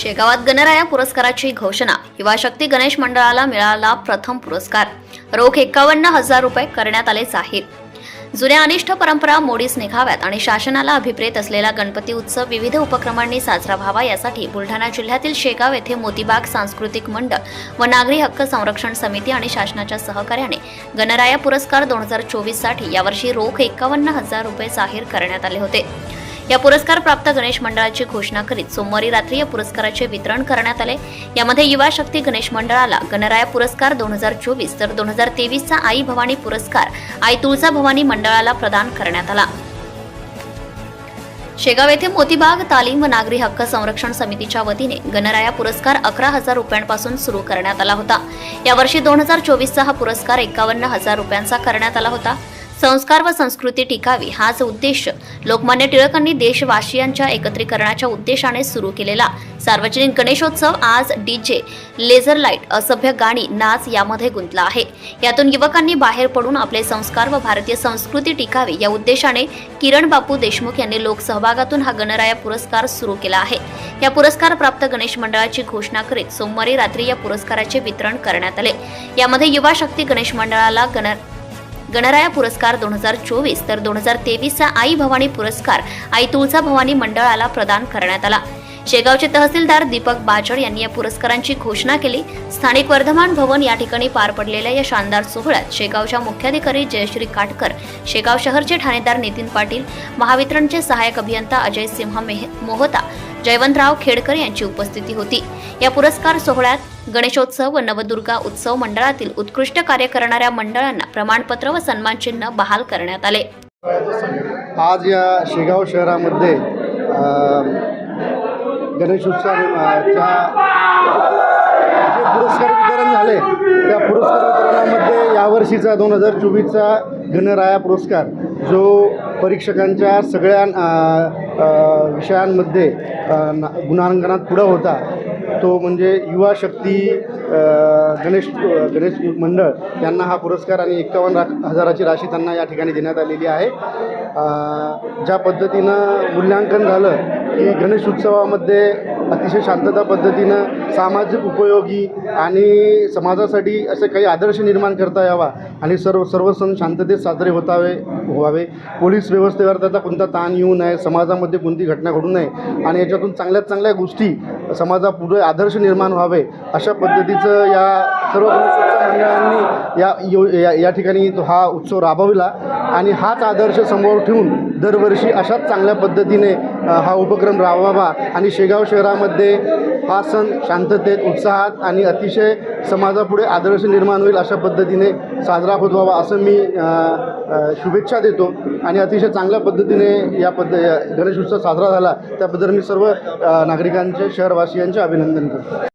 शेगावात गणराया पुरस्काराची घोषणा. युवा शक्ती गणेश मंडळाला मिळाला प्रथम पुरस्कार. रोख एकावन्न हजार रुपये करण्यात आले जाहीर. जुन्या अनिष्ट परंपरा मोडीस निघाव्यात आणि शासनाला अभिप्रेत असलेला गणपती उत्सव विविध उपक्रमांनी साजरा व्हावा यासाठी बुलढाणा जिल्ह्यातील शेगाव येथे मोतीबाग सांस्कृतिक मंडळ व नागरी हक्क संरक्षण समिती आणि शासनाच्या सहकार्याने गणराया पुरस्कार दोन हजार चोवीससाठी यावर्षी रोख एकावन्न हजार रुपये जाहीर करण्यात आले होते. या पुरस्कार प्राप्त गणेश मंडळाची घोषणा करीत सोमवारी रात्री या पुरस्काराचे वितरण करण्यात आले. यामध्ये युवा शक्ती गणेश मंडळाला गणराया पुरस्कार दोन हजार चोवीस तर दोन हजार तेवीसचा आई भवानी पुरस्कार आई तुळजा भवानी मंडळाला प्रदान करण्यात आला. शेगाव येथे मोतीबाग तालीम व नागरी हक्क संरक्षण समितीच्या वतीने गणराया पुरस्कार अकरा हजार रुपयांपासून सुरू करण्यात आला होता. यावर्षी दोन हजार चोवीसचा हा पुरस्कार एकावन्न हजार रुपयांचा करण्यात आला होता. संस्कार व संस्कृती टिकावी हाच उद्देश. लोकमान्य टिळकांनी देशवासियांच्या एकत्रीकरणाच्या उद्देशाने सुरू केलेला सार्वजनिक गणेशोत्सव आज डीजे लेझर लाइट असभ्य गाणी नाच यामध्ये गुंतला आहे. यातून युवकांनी बाहेर पडून आपले संस्कार व भारतीय संस्कृती टिकावी या उद्देशाने किरण बापू देशमुख यांनी लोकसहभागातून हा गणराया पुरस्कार सुरू केला आहे. या पुरस्कार प्राप्त गणेश मंडळाची घोषणा करीत सोमवारी रात्री या पुरस्काराचे वितरण करण्यात आले. यामध्ये युवा शक्ती गणेश मंडळाला गण गणराया पुरस्कार दोन हजार चोवीस तर दोन हजार तेवीसचा आई भवानी पुरस्कार आई तुळजा भवानी मंडळाला प्रदान करण्यात आला. शेगावचे तहसीलदार दीपक बाजड यांनी या पुरस्कारांची घोषणा केली. स्थानिक वर्धमान भवन या ठिकाणी पार पडलेल्या या शानदार सोहळ्यात शेगावच्या मुख्याधिकारी जयश्री काटकर शेगाव शहरचे ठाणेदार नितीन पाटील महावितरणचे सहाय्यक अभियंता अजय सिंह मेह मोहता जयवंतराव खेडकर यांची उपस्थिती होती. या पुरस्कार सोहळ्यात गणेशोत्सव व नवदुर्गा उत्सव मंडळातील उत्कृष्ट कार्य करणाऱ्या मंडळांना प्रमाणपत्र व सन्मानचिन्ह बहाल करण्यात आले. आज या शेगाव शहरामध्ये गणेशोत्सवाच्या जे पुरस्कार वितरण झाले त्या पुरस्कार वितरणामध्ये यावर्षीचा दोन हजार चोवीसचा गणराया पुरस्कार जो परीक्षकांच्या सगळ्या विषयांमध्ये ना- गुणांकनात पुढं होता तो म्हणजे युवा शक्ती गणेश गणेश मंडळ यांना हा पुरस्कार आणि एकावन्न रा हजाराची राशी त्यांना या ठिकाणी देण्यात आलेली आहे. ज्या पद्धतीनं मूल्यांकन झालं की गणेश उत्सवामध्ये अतिशय शांतता पद्धतीनं सामाजिक उपयोगी आणि समाजासाठी असे काही आदर्श निर्माण करता यावा आणि सर्व सर्व सण शांततेत साजरे होतावे व्हावे. पोलीस व्यवस्थेवर त्याचा कोणता ताण येऊ नये समाजामध्ये कोणती घटना घडू नये आणि याच्यातून चांगल्यात चांगल्या गोष्टी समाजापुढे आदर्श निर्माण व्हावे अशा पद्धतीचं या सर्व मंडळांनी या यो या या ठिकाणी तो हा उत्सव राबविला आणि हाच आदर्श समोर ठेवून दरवर्षी अशाच चांगल्या पद्धतीने हा उपक्रम राबवावा आणि शेगाव शहरामध्ये हा सण शांततेत उत्साहात आणि अतिशय समाजापुढे आदर्श निर्माण होईल अशा पद्धतीने साजरा होत व्हावा असं मी शुभेच्छा देतो. आणि अतिशय चांगल्या पद्धतीने या पद्ध गणेश उत्सव साजरा झाला. त्याबद्दल मी सर्व नागरिकांचे शहरवासियांचे अभिनंदन करतो.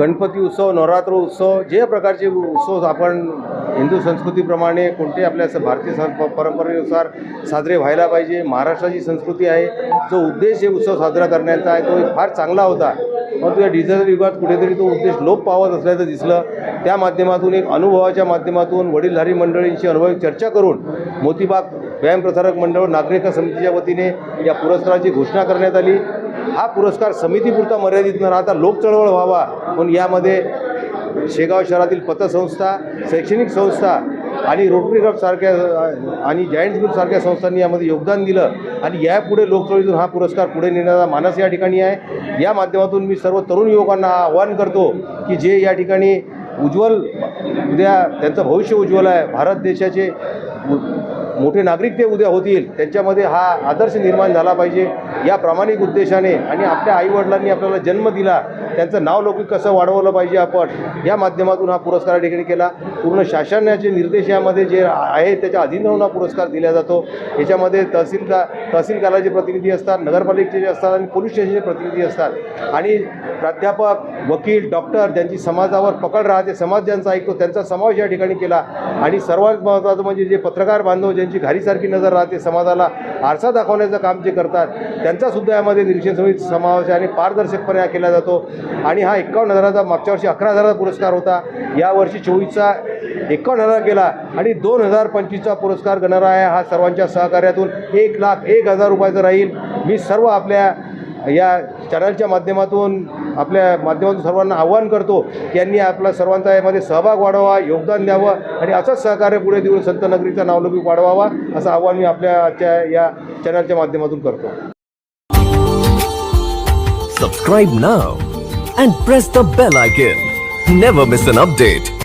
गणपती उत्सव नवरात्र उत्सव जे प्रकारचे उत्सव आपण हिंदू संस्कृतीप्रमाणे कोणते आपल्या भारतीय सं प- परंपरेनुसार साजरे व्हायला पाहिजे महाराष्ट्राची संस्कृती आहे जो उद्देश हे उत्सव साजरा करण्याचा आहे तो एक फार चांगला होता. परंतु या डिजिटल युगात कुठेतरी तो उद्देश लोप पावत असल्याचं दिसलं. त्या माध्यमातून एक अनुभवाच्या माध्यमातून वडीलधारी मंडळींशी अनुभवी चर्चा करून मोतीबाग व्यायाम प्रसारक मंडळ नागरिक समितीच्या वतीने या पुरस्काराची घोषणा करण्यात आली. हा पुरस्कार समितीपुरता मर्यादित न राहता लोकचळवळ व्हावा. म्हणून यामध्ये शेगाव शहरातील पतसंस्था शैक्षणिक संस्था आणि रोटरी क्लबसारख्या आणि जायंट्स ग्रुपसारख्या संस्थांनी यामध्ये योगदान दिलं. आणि यापुढे लोकचळवळीतून हा पुरस्कार पुढे नेण्याचा मानस या ठिकाणी आहे. या माध्यमातून मी सर्व तरुण युवकांना आवाहन करतो की जे या ठिकाणी उज्ज्वल उद्या त्यांचं भविष्य उज्ज्वल आहे. भारत देशाचे उ- मोठे नागरिक ते उद्या होतील त्यांच्यामध्ये हा आदर्श निर्माण झाला पाहिजे. या प्रामाणिक उद्देशाने आणि आपल्या आईवडिलांनी आपल्याला जन्म दिला त्यांचं नाव लौकिक कसं वाढवलं पाहिजे आपण या माध्यमातून हा पुरस्कार या ठिकाणी केला. पूर्ण शासनाचे निर्देश यामध्ये जे आहे त्याच्या अधीन राहून हा पुरस्कार दिला जातो. याच्यामध्ये तहसीलदार तहसीलदाराचे प्रतिनिधी असतात नगरपालिकेचे असतात आणि पोलीस स्टेशनचे प्रतिनिधी असतात. आणि प्राध्यापक वकील डॉक्टर ज्यांची समाजावर पकड राहते समाज ज्यांचा ऐकतो त्यांचा समावेश या ठिकाणी केला. आणि सर्वात महत्त्वाचं म्हणजे जे पत्रकार बांधव ज्यांची घारीसारखी नजर राहते. समाजाला आरसा दाखवण्याचं काम जे करतात त्यांचासुद्धा यामध्ये निरीक्षण समिती समावेश आहे आणि पारदर्शकपणे हा केला जातो. आणि हा एकावन्न हजाराचा मागच्या वर्षी अकरा हजाराचा पुरस्कार होता. यावर्षी चोवीसचा एकावन्न हजार केला आणि दोन हजार पंचवीसचा पुरस्कार गणराया हा सर्वांच्या सहकार्यातून. एक लाख एक हजार रुपयाचा राहील. मी सर्व आपल्या या चॅनलच्या माध्यमातून आपल्या माध्यमातून सर्वांना आव्हान करतो की यांनी आपला सर्वांचा यामध्ये सहभाग वाढवावा योगदान द्यावं आणि असंच सहकार्य पुढे देऊन संत नगरीचा नावलौकिक वाढवावा असं आव्हान मी आपल्या आजच्या या चॅनलच्या माध्यमातून करतो. Subscribe now and press the bell icon never miss an update